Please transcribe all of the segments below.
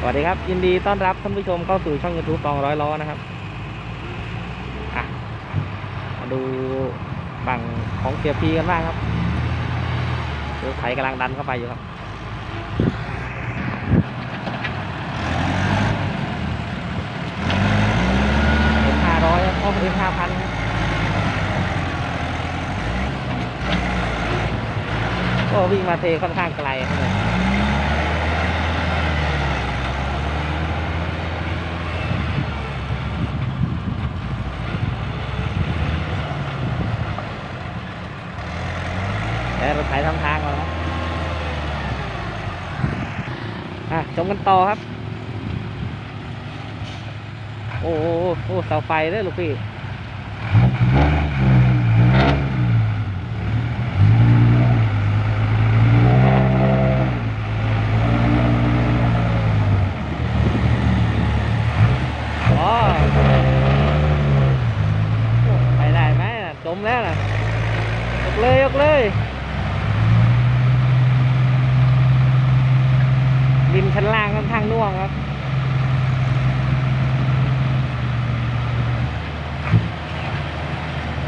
สวัสดีครับ ยินดีต้อนรับท่านผู้ชมเข้าสู่ช่อง YouTube ตองร้อยล้อนะครับอะมาดูฝั่งของเสียพีกันบ้างครับรถไถกำลังดันเข้าไปอยู่ครับเอ็มห้าร้อยโอ้เอ็มห้าพันก็วิ่งมาเทค่อนข้างไกลครับเนี่ยแต่รถไถทำทางก่อนครับอะ ชมกันต่อครับ โอ้โหโอ้เสาไฟเด้อลูกพี่ อ๋อไปได้ไหมน่ะจมแล้วนะยกเลยยกเลยดินชั้นล่างค่อนข้างน่วงครับ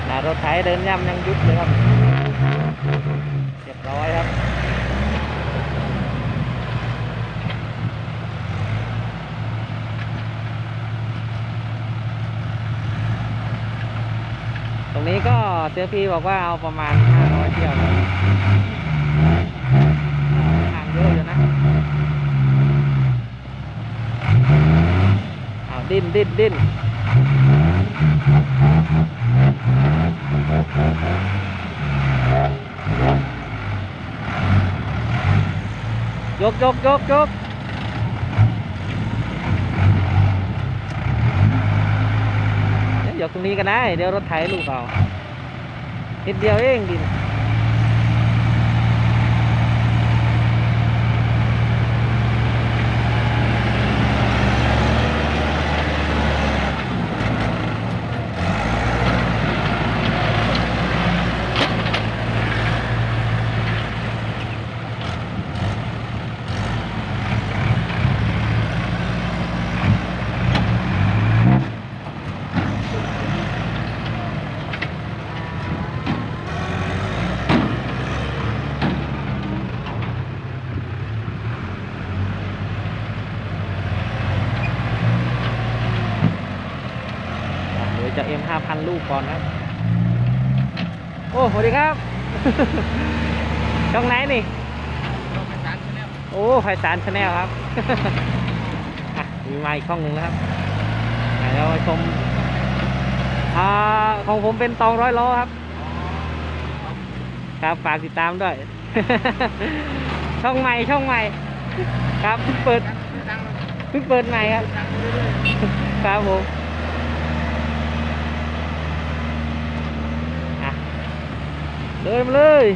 หน้ารถไถเดินย่ำยังยุบเลยครับเรียบร้อยครับ ตรงนี้ก็เสียพีบอกว่าเอาประมาณ 500 เที่ยวห่างเยอะอยู่นะเอาดิ้นดิ้นดิ้น ยกยกยกยกยวยกตรงนี้ก็ได้ เดี๋ยวรถไถลูกเอานิดเดียวเองดินอะเดี๋ยวจะเอ็มห้าพันลู ก่อนครับโอ้สวัสดีครับ ช่องไหนนี่โอ้ไพศาลชาแนลครับมีมาอีกช่องหนึ่งแล้วครับอะเราไปชมอ่าของผมเป็นตองร้อยล้อครับ ครับฝากติดตามด้วย ช่องใหม่ช่องใหม่ ครับเพิ่งเปิดเพิ่งเปิดใหม่ครับ ครับผมอะ เดินมาเลย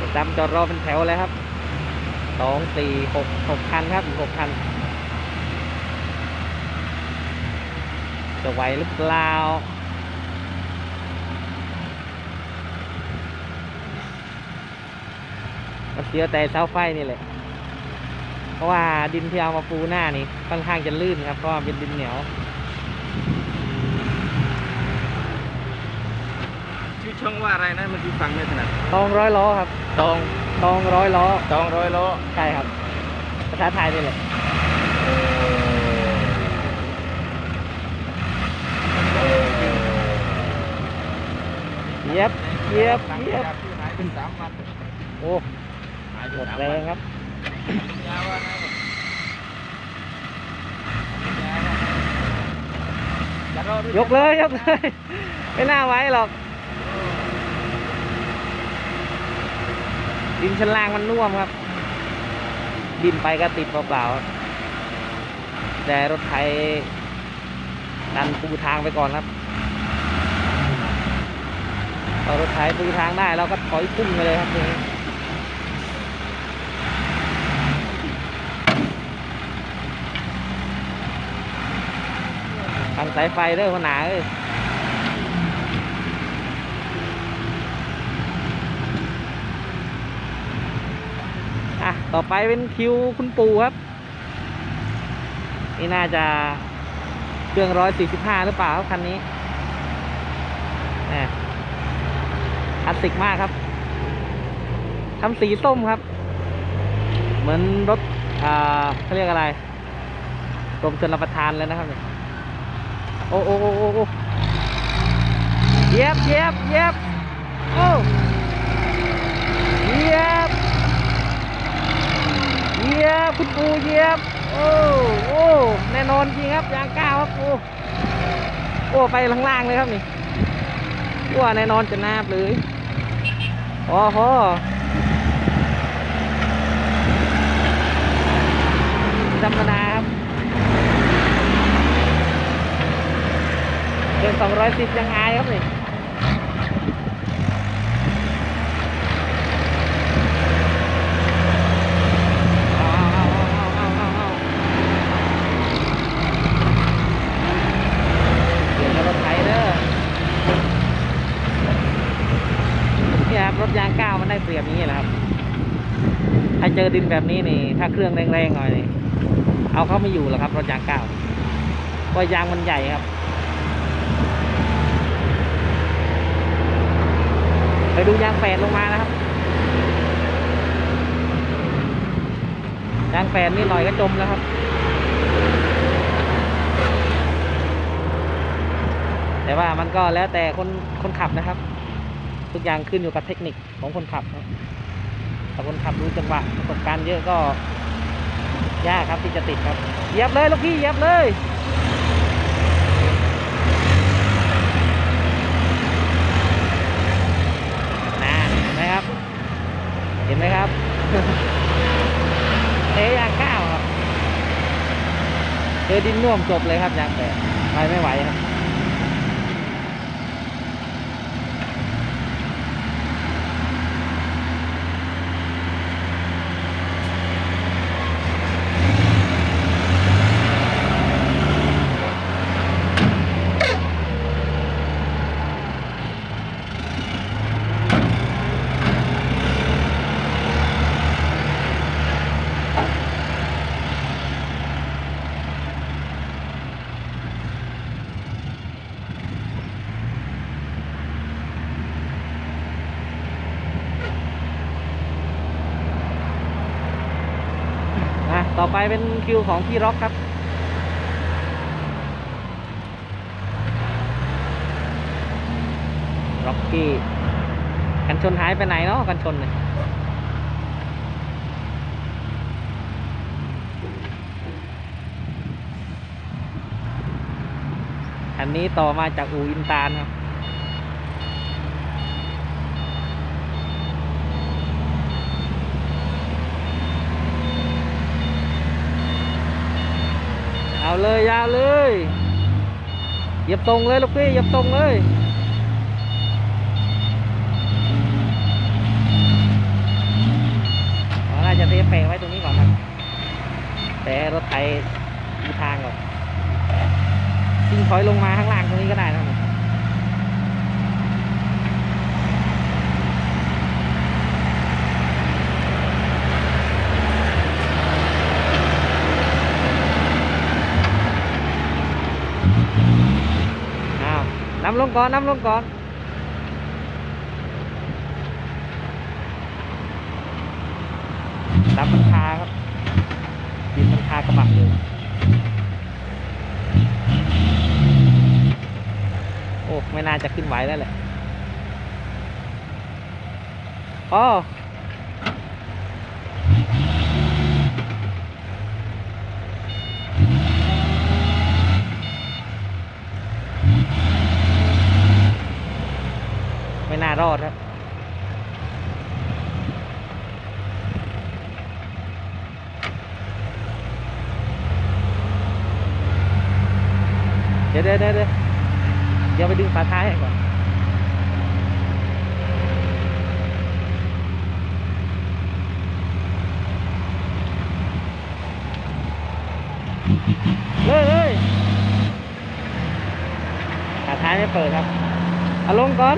ประจำจอดรอเป็นแถวเลยครับสองสี่หกหกคันครับหกคันจะไหวหรือเปล่าก็เสียแต่เสาไฟนี่แหละ เพราะว่าดินที่เอามาปูหน้านี่ค่อนข้างจะลื่นครับ เพราะว่าเป็นดินเหนียว อช่องว่าอะไรนะเมื่อกี้ฟังไม่ถนัดตองร้อยล้อครับตองตองร้อยล้อตองร้อยล้อใช่ครับภาษาไทยนี่แหละเย็บเย็บหลังเย็บจากที่หายไปสามวันโอ้หายไปหมดสามแรวันงครับยาวว่าไงจะรอดยกเลยยกเลย ไม่น่าไว้หรอก ดินชั้นล่างมันน่วมครับ ดินไปก็ติดเปล่าๆแต่รถไถดันปูทางไปก่อนครับพอรถไถปูทางได้เราก็ถอยพุ่งไปเลยครับทีนี้ทางสายไฟเด้อหัวหนาเอ้ยอะ ไป ต่อไปเป็นคิวคุณปู่ครับ นี่น่าจะเครื่องร้อยสี่สิบห้าหรือเปล่าครับคันนี้คลาสสิกมากครับทำสีส้มครับ เหมือนรถอ่าเขาเรียกอะไรกรมชนรับประทานเลยนะครับเนี่ยโอ้โอ้โอ้โอ้เย็บเย็บเย็บโอ้เย็บ เหย็บคุณปูเหย็บโอ้โอ้แน่นอนจริงครับยางก้าวครับโอ้โอ้ไปข้างล่างเลยครับนี่ว่าแน่นอนจะนาบเลยโอ้โหธรรมดาครับเกินสองร้อยสิบยังอายครับนี่เอาเอาเอาเอาเอาเอาเดี๋ยวรถไถเด้อเนี่ยครับรถยางก้าวมันได้เปรียบนี้แหละครับ ถ้าเจอดินแบบนี้นี่ ถ้าเครื่องแรงๆหน่อยนี่เอาเข้าไม่อยู่หรอกครับรถยางเก้าเพรายางมันใหญ่ครับไปดูยางแปดลงมานะครับ ยางแปดนี่หน่อยก็จมแล้วครับ แต่ว่ามันก็แล้วแต่คนคนขับนะครับ ทุกอย่างขึ้นอยู่กับเทคนิคของคนขับถ้าคนขับรู้จังหวะประสบการณ์เยอะก็ยากครับที่จะติดครับเหยียบเลยลูกพี่เหยียบเลยนะเห็นไหมครับ เห็นไหมครับเอ๊ยยางก้าวครับเจอดินน่วมจบเลยครับยางแตกไปไม่ไหวครับ ต่อไปเป็นคิวของพี่ร็อกครับร็อกกี้กันชนหายไปไหนเนาะกันชนเนี่ยอันนี้ต่อมาจากอูอินตาลครับ เอาเลยยาวเลยเหยียบตรงเลยลูกพี่เหยียบตรงเลยอ๋อน่าจะเทแปะไว้ตรงนี้ก่อนครับแต่รถไถมีทางก่อนซิ่งถอยลงมาข้างล่างตรงนี้ก็ได้นะครับอ้าวนำลงก่อนนำลงก่อนดับมันคาครับดินมันคากระบะอยู่โอ้ไม่น่าจะขึ้นไหวแล้วแหละอ๋อารอดครับเดี๋ยวเดี๋ยวเดี๋ยวเดี๋ยวไปดึงฝาท้ายก่อนเลยเลยฝาท้ายไม่เปิดครับเอาลงก่อน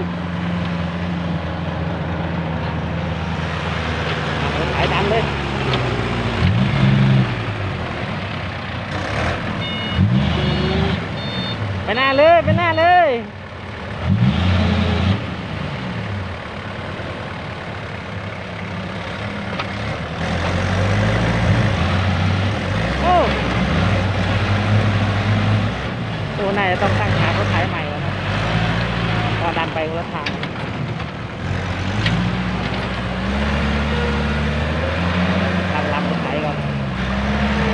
เอาลงสายดันเลย ไปหน้าเลย ไปหน้าเลย โอ้โหน่าจะต้องตั้งขารถไถใหม่แล้วนะก็ดันไปคนละทางตั้งลำรถไถก่อน เอา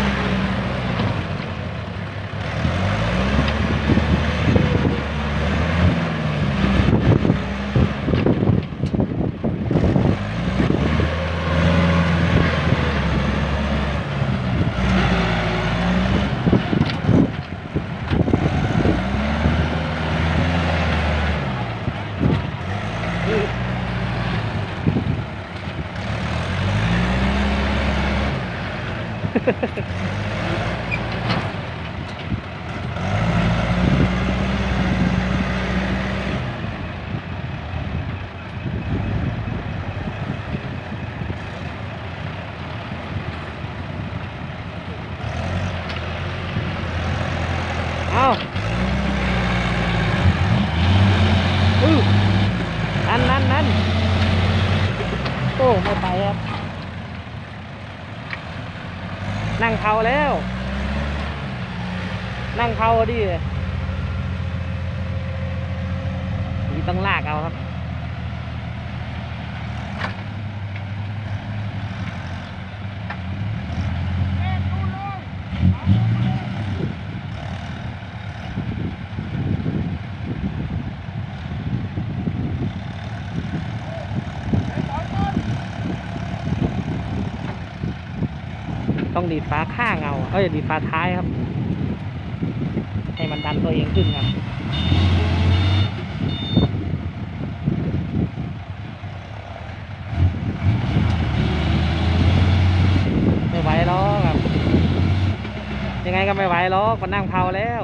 อือ นั่นนั่นนั่นโอ้ ไม่ไปครับ นั่งเผาแล้ว นั่งเผาดิมีต้องลากเอาครับ ต้องดีดฟ้าข้างเอาเอ้ยดีดฟ้าท้ายครับ ให้มันดันตัวเองขึ้นครับไม่ไหวหรอกครับ ยังไงก็ไม่ไหวหรอกมันนั่งเผาแล้ว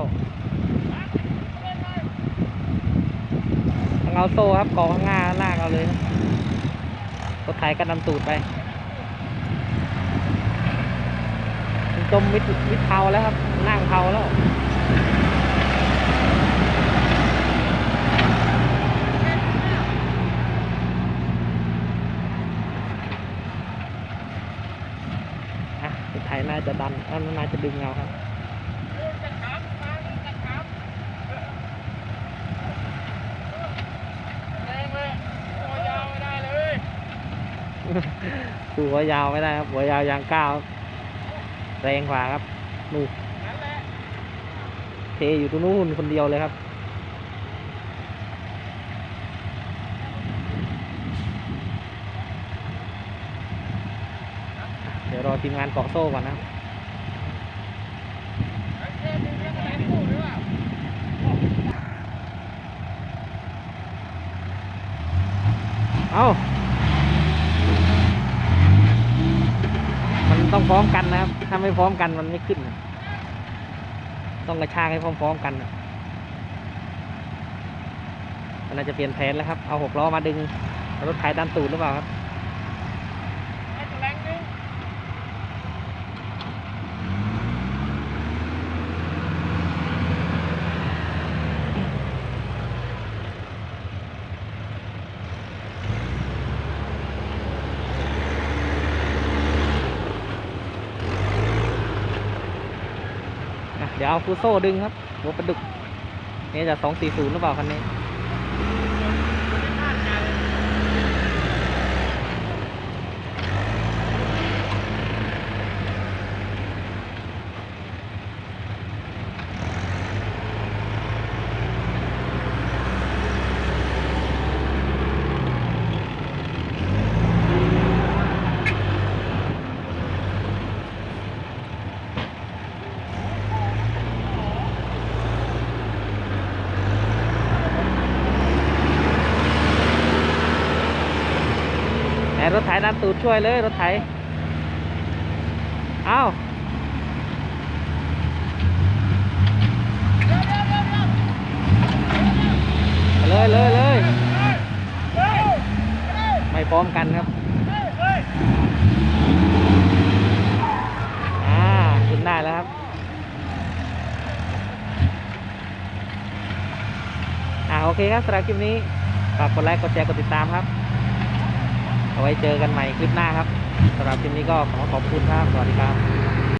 ต้องเอาโซ่ครับเกาะข้างหน้าลากเอาเลยรถไถก็นำตูดไป จมมิดมิดเทาแล้วครับนั่งเทาแล้วอะสุดท้ายน่าจะดันเอ้าน่าจะดึงเอาครับแรงเลยตัวยาวไม่ได้เลยดูหัวยาวไม่ได้ครับหัวยาวยางก้าวครับ แรงกว่าครับนู่นเทอยู่ตรงนู้นคนเดียวเลยครับ เดี๋ยวรอทีมงานเกาะโซ่ก่อนนะครับ เอามัน ต้องพร้อมกันนะครับ ถ้าไม่พร้อมกันมันไม่ขึ้น ต้องกระชากให้พร้อมๆกันนะมันน่าจะเปลี่ยนแผนแล้วครับ เอาหกล้อมาดึงรถไถดันตูดหรือเปล่าครับ ให้แรงดึง อะ เดี๋ยวเอาฟูโซ่ดึงครับหัวปลาดุกนี่จะสองสี่ศูนย์หรือเปล่าคันนี้ แต่รถไถดัน ตูดช่วยเลยรถไถเอาเลยเลยเลยไม่พร้อมกันครับอ่าขึ้นได้แล้วครับอ่าโอเคครับสำหรับคลิปนี้ฝากกดไลค์กดแชร์กดติดตามครับ เอาไว้เจอกันใหม่คลิปหน้าครับสำหรับคลิปนี้ก็ขอขอบคุณครับ สวัสดีครับ